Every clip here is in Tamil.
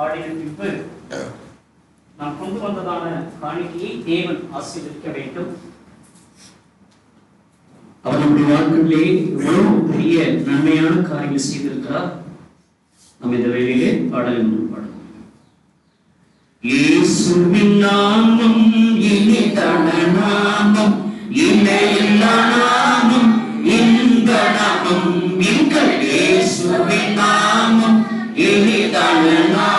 பாடின பின்பு நான் கொண்டு வந்ததான காணிக்கையை தேவன் ஆசீர்வதிக்க வேண்டும். அவருடைய வாழ்க்கையிலே எவ்வளவு பெரிய நன்மையான காரியங்கள் செய்திருக்கிறார். நம்ம இந்த வேலையிலே பாடல் என்று பாடலாம் இயேசுவின் நாமம் இனிதான நாமம் இணையில்லா நாமம் இந்த நாமம் எங்கள் இயேசுவின் நாமம் இனிதான நாமம்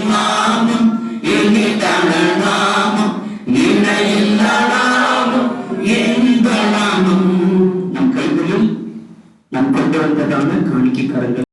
இயேசுவின் நாமம் இனிதான நாமம் இணையில்லா நாமம் இன்ப நாமம் நம் கைகளில் நாம்